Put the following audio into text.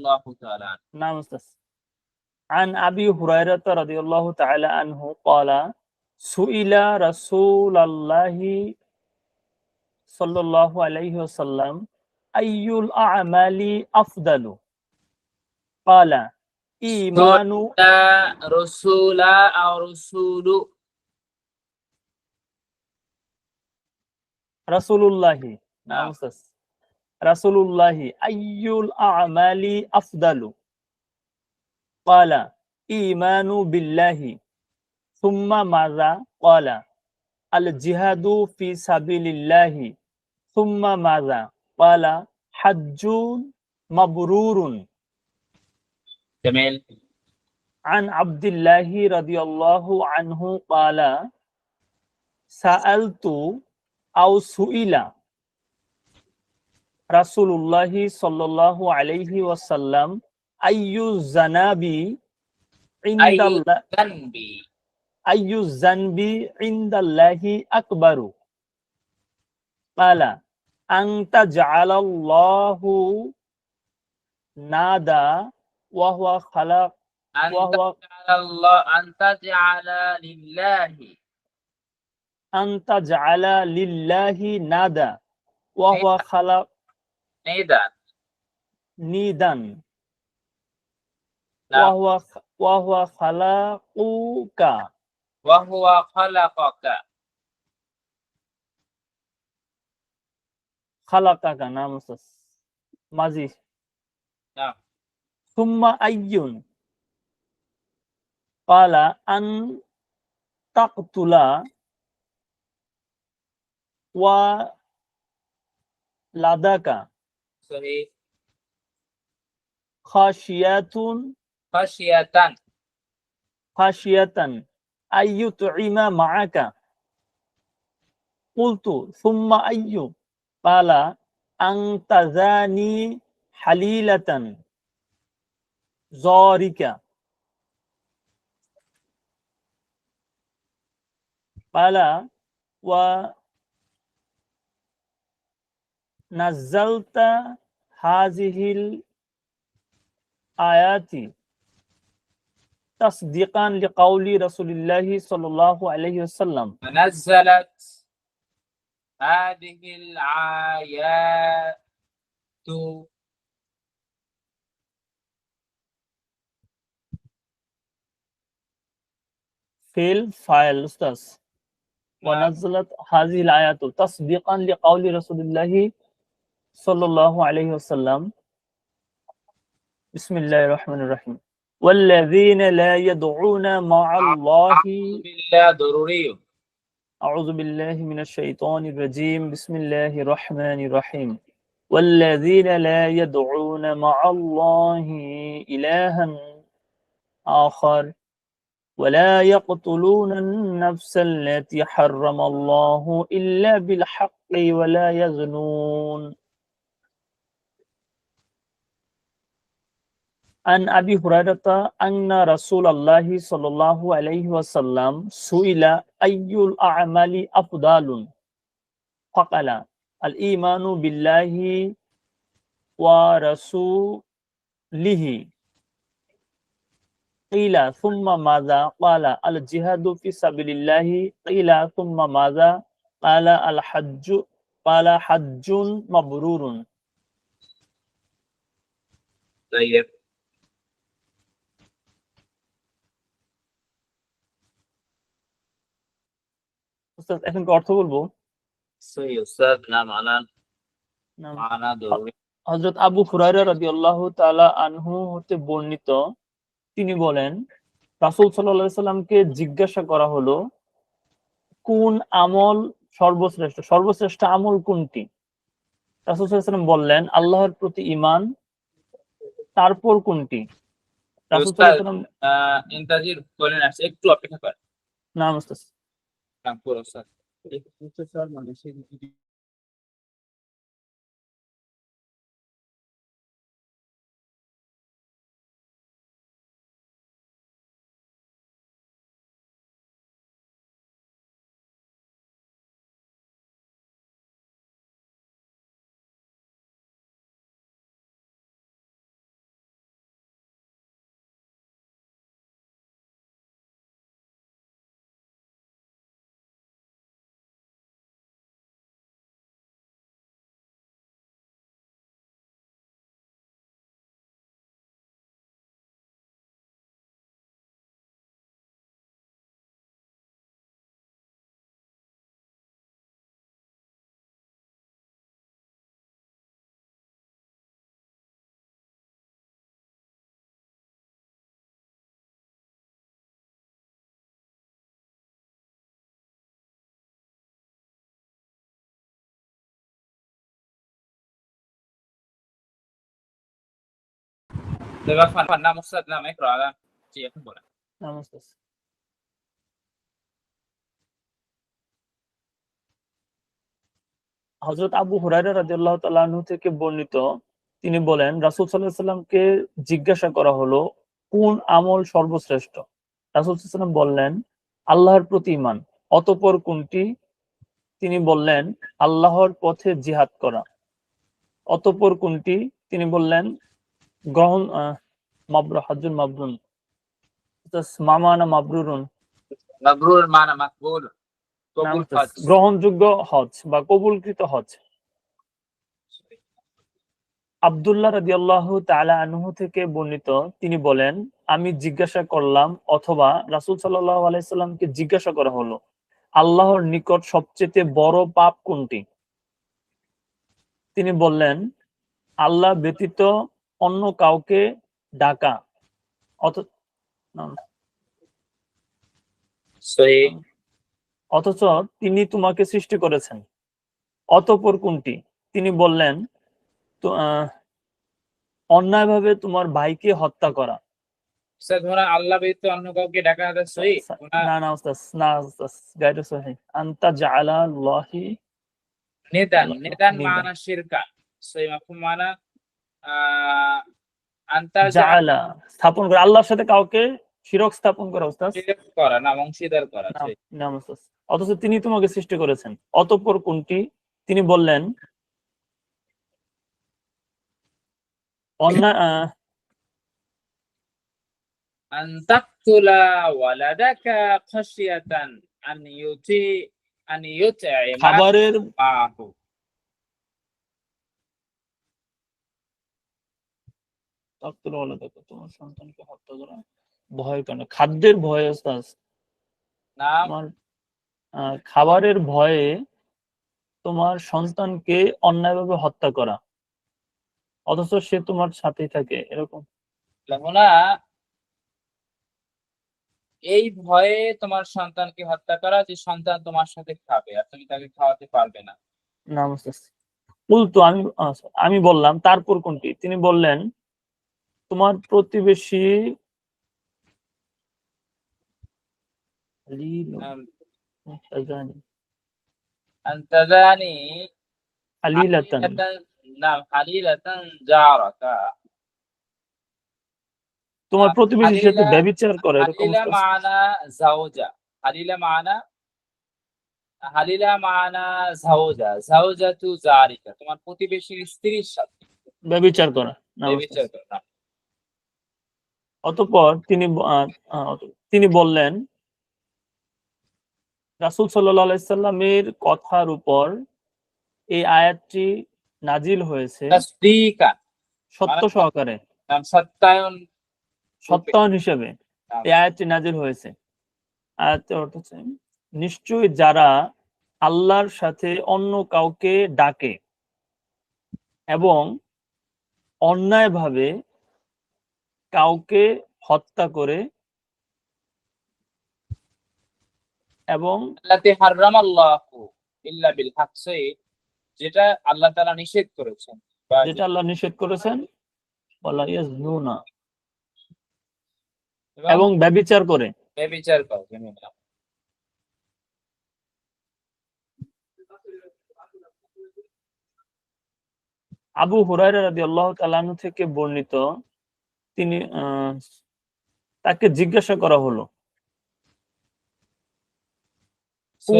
الله تعالى عنه. نعم أستاذ عن أبي هريرة رضي الله تعالى عنه قال سئل رسول الله صلى الله عليه وسلم أي الأعمال أفضل قال إيمان لا رسول أو رسول رسول الله نعم. نعم أستاذ رسول الله أي الأعمال أفضل قال إيمان بالله ثم ماذا قال الجهاد في سبيل الله ثم ماذا قال حج مبرور جميل عن عبد الله رضي الله عنه قال سألت أو سئل রাসুল্লাহি সাল্লাহ আলাইহি ওয়াসাল্লাম আইয়ু জানাবি আইয়ু জানবি। ইন্দাল্লাহি আকবারু। পালা আংতা জালাল্লাহু নাদা ওয়াহুয়া খালাক আন্তা জালা লিল্লাহি। আন্তা জালা লিল্লাহি নাদা ওয়াহুয়া খালাক وهو تجعل الله أن تجعل لله أن تجعل لله نادى وهو خلق نيدا نيدا نعم وهو وهو خلقك وهو خلقك خلقك نعم أستاذ ماضي نعم ثم أي قال أن تقتل ولدك صحيح. خشية خشية خشية أن يطعم معك. قلت ثم أي؟ قال أن تزاني حليلة. زارك قال ونزلت هذه الآيات تصديقا لقول رسول الله صلى الله عليه وسلم. فنزلت هذه الآيات في الفايل أستاذ. ونزلت هذه الآيات تصديقا لقول رسول الله صلى الله عليه وسلم بسم الله الرحمن الرحيم والذين لا يدعون مع الله بالله ضروري أعوذ بالله من الشيطان الرجيم بسم الله الرحمن الرحيم والذين لا يدعون مع الله إلها آخر ولا يقتلون النفس التي حرم الله إلا بالحق ولا يزنون عن أبي هريرة أن رسول الله صلى الله عليه وسلم سئل أي الأعمال أفضل؟ فقال الإيمان بالله ورسوله. قيل ثم ماذا؟ قال الجهاد في سبيل الله. قيل ثم ماذا؟ قال الحج قال حج مبرور. طيب. উস্তাদ এখন অর্থ বলব? সহি উস্তাদ না মানা মানা হযরত আবু হুরায়রা রাদিয়াল্লাহু তাআলা আনহু হতে বর্ণিত তিনি বলেন রাসূল সাল্লাল্লাহু আলাইহি সাল্লামকে জিজ্ঞাসা করা হলো কোন আমল সর্বশ্রেষ্ঠ? সর্বশ্রেষ্ঠ আমল কোনটি? রাসূল সাল্লাল্লাহু আলাইহি সাল্লাম বললেন আল্লাহর প্রতি ঈমান তারপর কোনটি? রাসূল সাল্লাল্লাহু আলাইহি সাল্লাম ইন্তাজির আসছে একটু অপেক্ষা করেন। উস্তাদ خراسان পুরো স্যার طيب عفوا عفوا نعم استاذ نعم اقرا على شيء بولا নামাজ আছে। হযরত আবু হুরায়রা রাদিয়াল্লাহু তাআলা আনহু থেকে বর্ণিত তিনি বলেন রাসূল সাল্লাল্লাহু আলাইহি সাল্লামকে জিজ্ঞাসা করা হলো কোন আমল সর্বশ্রেষ্ঠ রাসূল সাল্লাল্লাহু আলাইহি সাল্লাম বললেন আল্লাহর প্রতি ঈমান অতঃপর কোনটি তিনি বললেন আল্লাহর পথে জিহাদ করা অতঃপর কোনটি তিনি বললেন গহন মাবরু হাজুন মাবরুন। মামানা মাবরুরুন। মাবরুর মানা মাকবুল গ্রহণযোগ্য হজ বা কবুলকৃত হজ আবদুল্লাহ রাজি আল্লাহ তালা আনহু থেকে বর্ণিত তিনি বলেন আমি জিজ্ঞাসা করলাম অথবা রাসুল সাল্লাহ আলাইসাল্লামকে জিজ্ঞাসা করা হলো আল্লাহর নিকট সবচেয়ে বড় পাপ কোনটি? তিনি বললেন আল্লাহ ব্যতীত অন্য কাউকে ডাকা। অথচ তিনি তোমাকে সৃষ্টি করেছেন। অতপর কোনটি? তিনি বললেন অন্যায়ভাবে তোমার ভাইকে হত্যা করা। আল্লাহ অন্য কাউকে ডাকা না مفهوم معنى آه انت জাআলা স্থাপন করা আল্লাহর সাথে কাউকে শিরক স্থাপন করা উস্তাদ শিরক করা না অংশীদার করা না, صحيح। না উস্তাদ অথচ তিনি তোমাকে সৃষ্টি করেছেন অতঃপর কোনটি তিনি বললেন অন্যায় আহ, أن تقتل ولدك خشية أن يطيع أن يطعم খাবারের তাকতুল ওয়ালাদাকে তোমার সন্তানকে হত্যা করা ভয় কেন খাদ্যের ভয় আস্তাস তোমার খাবারের ভয়ে তোমার সন্তানকে অন্যায় ভাবে হত্যা করা। অথচ সে তোমার সাথেই থাকে এরকম। এই ভয়ে তোমার সন্তানকে হত্যা করা যে সন্তান তোমার সাথে খাবে আর তুমি তাকে খাওয়াতে পারবে না। না আমি আমি বললাম তারপর কোনটি? তিনি বললেন তোমার প্রতিবেশী তোমার প্রতিবেশী সাথে ব্যবচার করে জাওজা। হালিলা মানা তোমার প্রতিবেশীর স্ত্রীর সাথে। ব্যবচার করা করা অতঃপর তিনি তিনি বললেন রাসূল সাল্লামের কথার উপর এই আয়াতটি নাজিল হয়েছে সত্য সহকারে। সত্যায়ন সত্যায়ন হিসেবে এই আয়াতটি নাজিল হয়েছে। আয়াতের অর্থ হচ্ছে নিশ্চয়ই যারা আল্লাহর সাথে অন্য কাউকে ডাকে এবং অন্যায়ভাবে কাউকে হত্যা করে এবং যেটা আল্লাহ তাআলা নিষেধ করেছেন। যেটা আল্লাহ নিষেধ করেছেন বলা এবং ব্যভিচার করে। ব্যভিচার করে আবু হুরায়রা রাদিয়াল্লাহু তাআলা থেকে বর্ণিত তিনি তাকে জিজ্ঞাসা করা হলো।